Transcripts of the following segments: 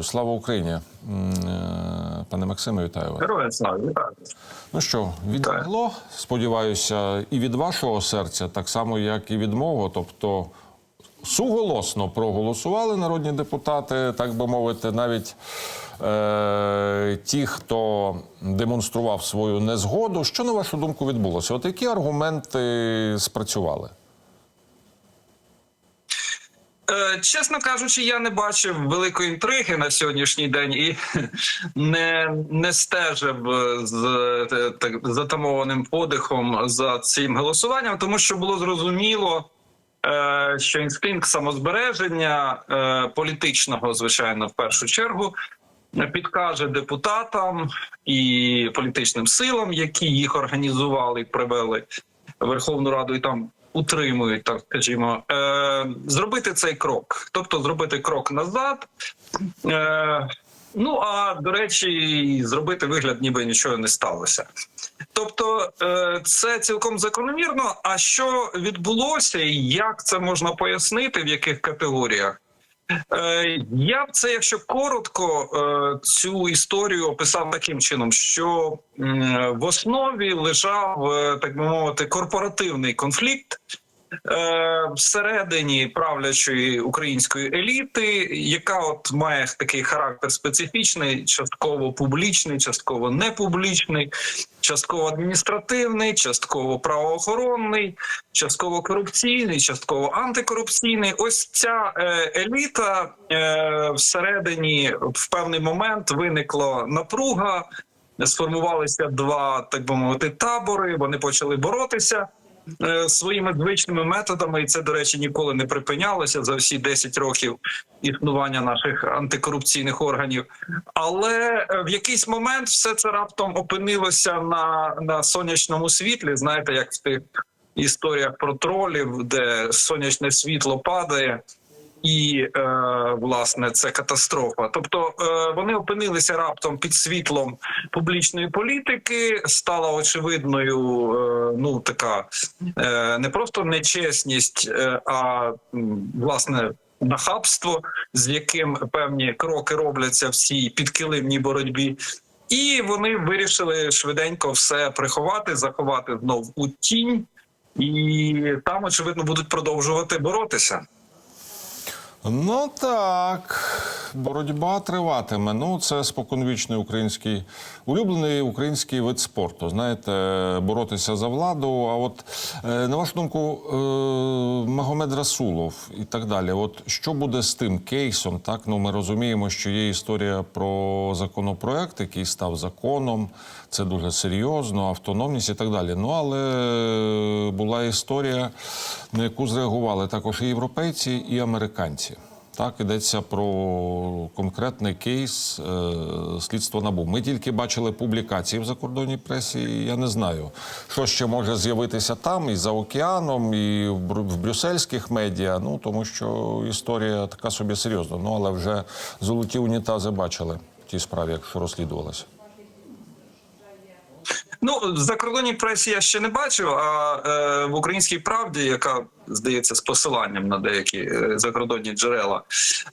вітаю. Слава Україні, е, пане Максиме, вітаю вас. Героям слава, вітаю. Ну що, відлягло, сподіваюся, і від вашого серця, так само, як і від мого. Тобто суголосно проголосували народні депутати, так би мовити, навіть е, ті, хто демонстрував свою незгоду. Що, на вашу думку, відбулося? От які аргументи спрацювали? Е, Чесно кажучи, я не бачив великої інтриги на сьогоднішній день і не, не стежив е, з е, так затамованим подихом за цим голосуванням, тому що було зрозуміло, що інстинкт самозбереження політичного, звичайно, в першу чергу. Підкаже депутатам і політичним силам, які їх організували і привели Верховну Раду, і там утримують, так скажімо, е, зробити цей крок, тобто зробити крок назад. Е, ну а до речі, зробити вигляд, ніби нічого не сталося. Тобто, е, це цілком закономірно. А що відбулося, і як це можна пояснити, в яких категоріях? Е, Я б це, якщо коротко, е, цю історію описав таким чином, що в основі лежав, е, так би мовити, корпоративний конфлікт. Е, Всередині правлячої української еліти, яка от має такий характер специфічний, частково публічний, частково непублічний, частково адміністративний, частково правоохоронний, частково корупційний, частково антикорупційний. Ось ця е, еліта е, всередині в певний момент виникла напруга. Сформувалися два, так би мовити, табори. Вони почали боротися своїми звичними методами, і це, до речі, ніколи не припинялося за всі 10 років існування наших антикорупційних органів. Але е, в якийсь момент все це раптом опинилося на, на сонячному світлі. Знаєте, як в тих історіях про тролів, де сонячне світло падає. І е, власне це катастрофа. Тобто е, вони опинилися раптом під світлом публічної політики. Стала очевидною, е, ну така е, не просто нечесність, е, а власне нахабство, з яким певні кроки робляться в цій боротьбі. І вони вирішили швиденько все приховати, заховати знов у тінь, і там очевидно будуть продовжувати боротися. Ну так, боротьба триватиме. Ну, це споконвічний український улюблений український вид спорту. Знаєте, боротися за владу. А от е, на вашу думку, е, Магомед Расулов і так далі. От що буде з тим кейсом? Так, ну ми розуміємо, що є історія про законопроект, який став законом. Це дуже серйозно, автономність і так далі. Ну але була історія, на яку зреагували також і європейці, і американці. Так, йдеться про конкретний кейс е, слідства набу. Ми тільки бачили публікації в закордонній пресі. і Я не знаю, що ще може з'явитися там і за океаном, і в, в брюссельських медіа. Ну тому що історія така собі серйозна. Ну але вже золоті унітази бачили в тій справі, якщо розслідувалося. Ну в закордонній пресі я ще не бачив. А е, в українській правді, яка здається, з посиланням на деякі е, закордонні джерела,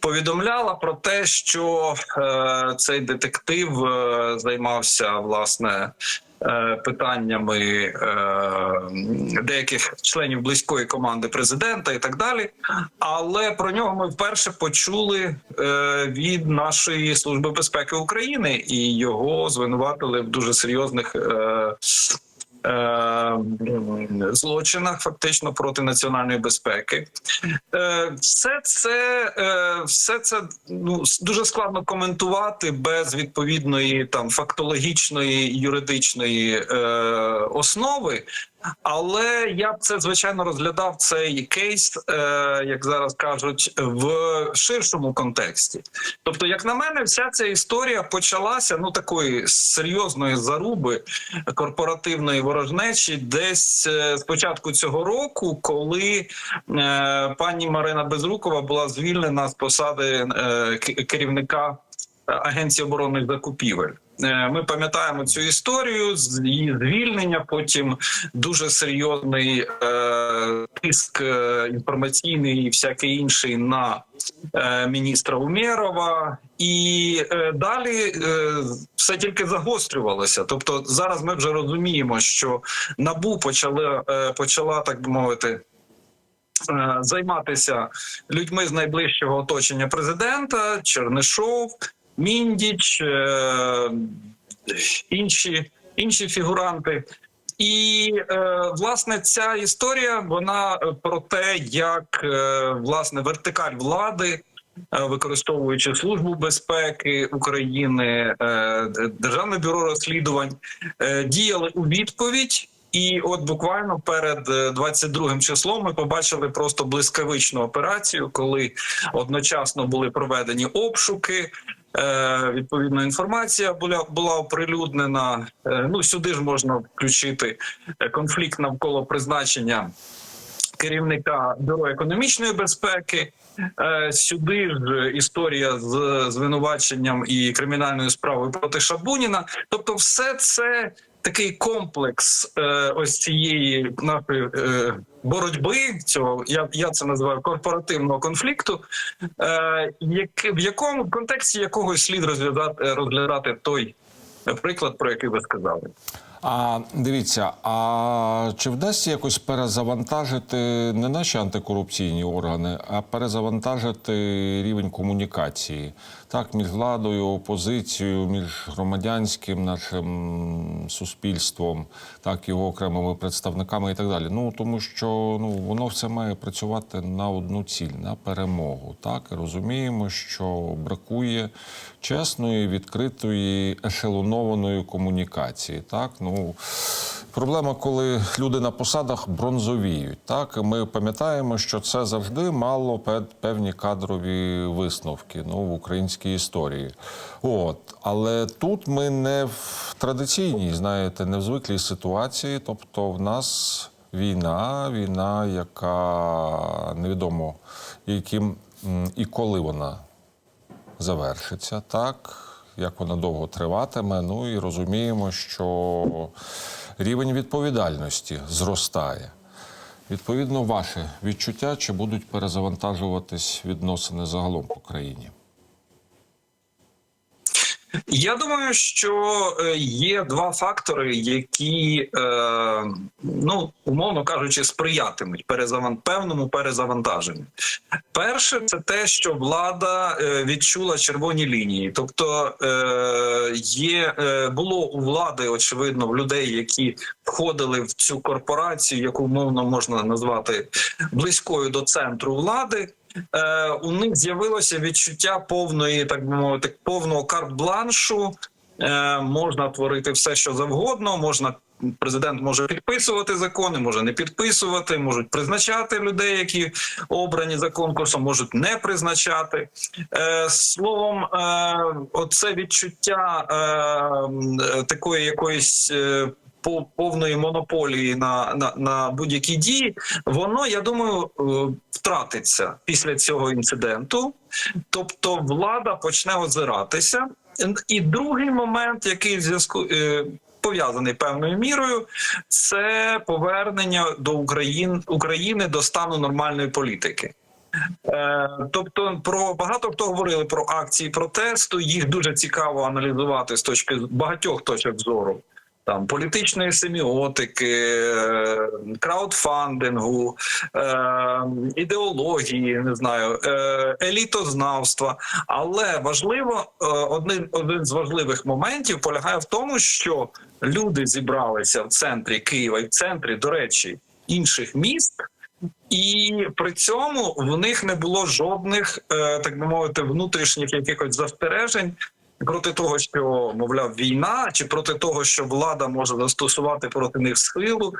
повідомляла про те, що е, цей детектив е, займався власне. Е, Питаннями е, деяких членів близької команди президента і так далі, але про нього ми вперше почули е, від нашої служби безпеки України, і його звинуватили в дуже серйозних злочинах, фактично проти національної безпеки. Е, Все це е, все це ну дуже складно коментувати без відповідної там фактологічної юридичної е, основи. Але я б це звичайно розглядав цей кейс, е, як зараз кажуть, в ширшому контексті. Тобто, як на мене, вся ця історія почалася ну такої серйозної заруби корпоративної ворожнечі, десь е, з початку цього року, коли е, пані Марина Безрукова була звільнена з посади е, керівника. Агенції оборонних закупівель, Ми пам'ятаємо цю історію з її звільнення. Потім дуже серйозний е, тиск е, інформаційний і всякий інший на е, міністра Умєрова. І е, далі е, все тільки загострювалося. Тобто, зараз ми вже розуміємо, що набу почала е, почала так би мовити. е, Займатися людьми з найближчого оточення президента, Чернишов, Міндіч, е, інші, інші фігуранти. І е, власне ця історія вона е, про те, як власне вертикаль влади, використовуючи службу безпеки України, Державне бюро розслідувань, діяли у відповідь. І от буквально перед е, 22 числом ми побачили просто блискавичну операцію, коли одночасно були проведені обшуки. Е, відповідно, інформація була була оприлюднена. Е, ну сюди ж можна включити е, конфлікт навколо призначення керівника бюро економічної безпеки. Сюди ж історія з звинуваченням і кримінальною справою проти Шабуніна. Тобто, все це такий комплекс е, ось цієї нашої е, боротьби. Цього я, я це називаю корпоративного конфлікту, е, як, в якому в контексті якого слід розглядати розглядати той приклад, про який ви сказали. А дивіться, а чи вдасться якось перезавантажити не наші антикорупційні органи, а перезавантажити рівень комунікації так між владою, опозицією, між громадянським нашим суспільством, так його окремими представниками і так далі. Ну тому що ну воно все має працювати на одну ціль, на перемогу. Так І розуміємо, що бракує чесної, відкритої, ешелонованої комунікації. Так, ну проблема, коли люди на посадах бронзовіють. Так, І ми пам'ятаємо, що це завжди мало пе- певні кадрові висновки ну, в українській історії. От, але тут ми не в традиційній, знаєте, не в звиклій ситуації. Тобто, в нас війна, війна, яка невідомо яким і коли вона завершиться, так як вона довго триватиме. Ну і розуміємо, що рівень відповідальності зростає. Відповідно, ваше відчуття, чи будуть перезавантажуватись відносини загалом по країні? Я думаю, що е, є два фактори, які, е, ну умовно кажучи, сприятимуть перезаван... певному перезавантаженню. Перше, це те, що влада е, відчула червоні лінії, тобто є було у влади, очевидно, в людей, які входили в цю корпорацію, яку умовно можна назвати близькою до центру влади. Е, у них з'явилося відчуття повної, так би мовити, повного карт-бланшу. Е, можна творити все, що завгодно. Можна президент може підписувати закони, може не підписувати, можуть призначати людей, які обрані за конкурсом, можуть не призначати. Е, словом, е, оце відчуття е, е, такої якоїсь. е, Повної монополії на, на, на будь-які дії, воно я думаю е, втратиться після цього інциденту. Тобто влада почне озиратися. І другий момент, який в зв'язку е, пов'язаний певною мірою, це повернення до України України до стану нормальної політики. Е, Тобто, про багато хто говорили про акції протесту. Їх дуже цікаво аналізувати з точки багатьох точок зору. Там політичної семіотики, е, краудфандингу, е, ідеології, не знаю, е, елітознавства. Але важливо е, один, один з важливих моментів полягає в тому, що люди зібралися в центрі Києва і в центрі, до речі, інших міст. І при цьому в них не було жодних, е, так би мовити, внутрішніх якихось застережень проти того, що мовляв війна, чи проти того, що влада може застосувати проти них силу.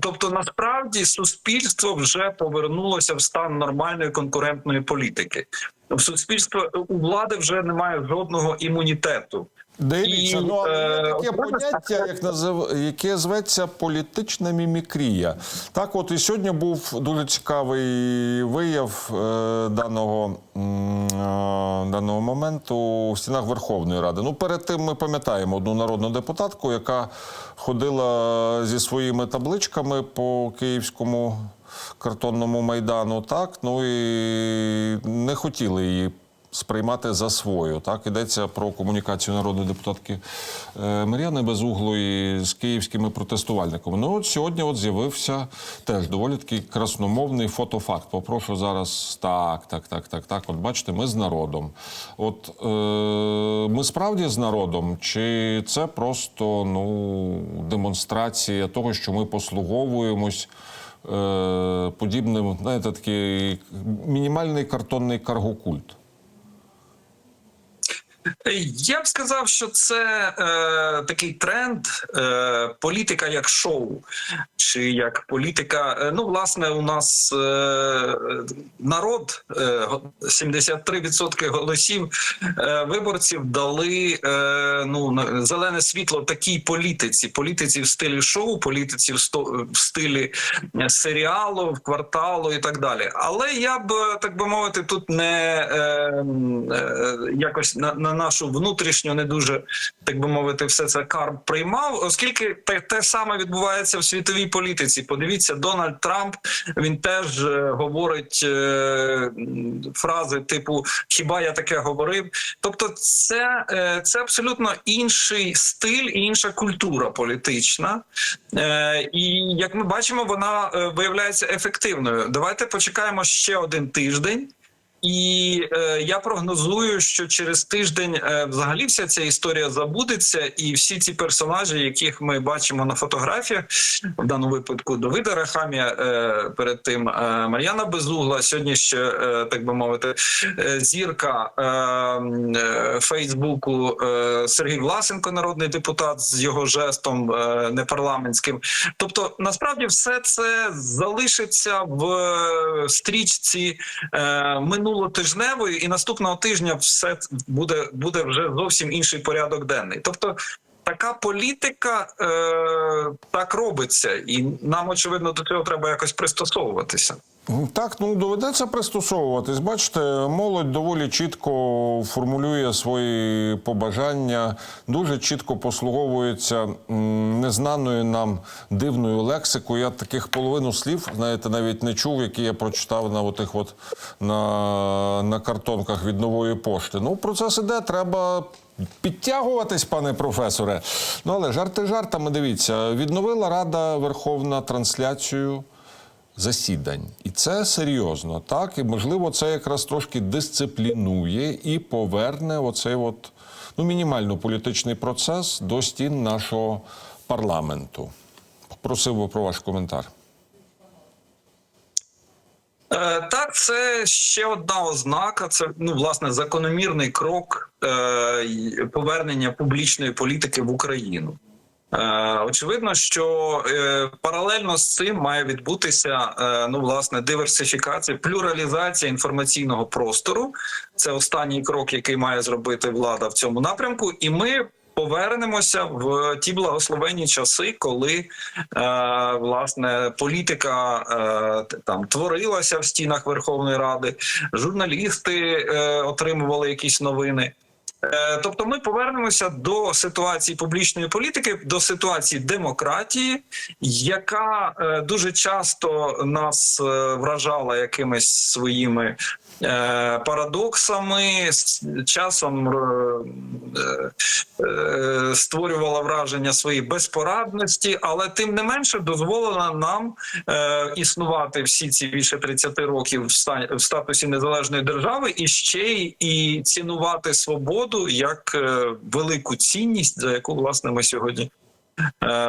Тобто, насправді суспільство вже повернулося в стан нормальної конкурентної політики. в суспільство у влади вже немає жодного імунітету. Дивіться, ну е, таке поняття, як назив, яке зветься політична мімікрія. Так, от і сьогодні був дуже цікавий вияв е, даного, е, даного моменту в стінах Верховної Ради. Ну, перед тим ми пам'ятаємо одну народну депутатку, яка ходила зі своїми табличками по київському картонному майдану. Так, ну і не хотіли її сприймати за свою. Так йдеться про комунікацію народної депутатки е, Мар'яни Безуглої з київськими протестувальниками. Ну от сьогодні от з'явився теж доволі такий красномовний фотофакт. Попрошу зараз так, так, так, так, так. От бачите, ми з народом. От е, ми справді з народом, чи це просто ну демонстрація того, що ми послуговуємось. е, Подібним, знаєте, такий мінімальний картонний каргокульт. Я б сказав, що це е, такий тренд, е, політика як шоу, чи як політика. е, ну, власне, у нас е, народ е, 73% голосів е, виборців дали е, ну, зелене світло такій політиці, політиці в стилі шоу, політиці в, сто, в стилі е, серіалу, в кварталу і так далі. Але я б е, так би мовити, тут не е, е, якось на, на нашу внутрішню, не дуже так би мовити, все це карп приймав, оскільки те, те саме відбувається в світовій політиці. Подивіться, Дональд Трамп він теж е, говорить е, фрази типу Хіба я таке говорив? Тобто, це, е, це абсолютно інший стиль і інша культура політична. Е, і як ми бачимо, вона е, виявляється ефективною. Давайте почекаємо ще один тиждень. І е, я прогнозую, що через тиждень е, взагалі вся ця історія забудеться, і всі ці персонажі, яких ми бачимо на фотографіях, в даному випадку Давида Рахамія, е, перед тим е, Мар'яна Безугла, сьогодні ще е, так би мовити, е, зірка е, е, Фейсбуку е, Сергій Власенко, народний депутат, з його жестом е, непарламентським. Тобто, насправді, все це залишиться в е, стрічці е, минулотижневої, і наступного тижня все буде, буде вже зовсім інший порядок денний. Тобто. Така політика е, так робиться, і нам очевидно до цього треба якось пристосовуватися. Так, ну доведеться пристосовуватись. Бачите, молодь доволі чітко формулює свої побажання, дуже чітко послуговується незнаною нам дивною лексикою. Я таких половину слів, знаєте, навіть не чув, які я прочитав на отих от на, на картонках від нової пошти. Ну, процес іде, треба. Підтягуватись, пане професоре. Ну але жарти жартами. Дивіться, відновила Рада Верховна трансляцію засідань. І це серйозно, так? І можливо, це якраз трошки дисциплінує і поверне оцей от, ну, мінімально політичний процес до стін нашого парламенту. Просив би про ваш коментар. Е, Так, це ще одна ознака. Це ну власне закономірний крок е, повернення публічної політики в Україну. Е, очевидно, що е, паралельно з цим має відбутися е, ну власне диверсифікація, плюралізація інформаційного простору. Це останній крок, який має зробити влада в цьому напрямку, і ми. Повернемося в ті благословенні часи, коли е, власне політика е, там творилася в стінах Верховної Ради, журналісти е, отримували якісь новини. Е, Тобто, ми повернемося до ситуації публічної політики, до ситуації демократії, яка е, дуже часто нас е, вражала якимись своїми парадоксами, з часом е, е, створювала враження своєї безпорадності, але тим не менше дозволила нам е, існувати всі ці більше 30 років в статусі незалежної держави і ще й і цінувати свободу як е, велику цінність, за яку власне ми сьогодні е,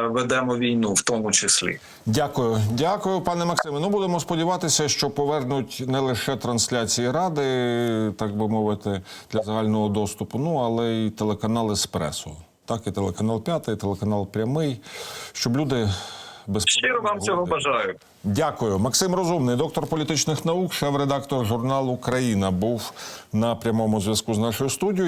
ведемо війну, в тому числі. Дякую, дякую, пане Максиме. Ну будемо сподіватися, що повернуть не лише трансляції ради, так би мовити, для загального доступу, ну але й телеканал Еспресо. Так, і телеканал П'ятий, і телеканал Прямий, щоб люди Щиро вам цього бажаю. Дякую. Максим Розумний, доктор політичних наук, шеф-редактор журналу Україна, був на прямому зв'язку з нашою студією.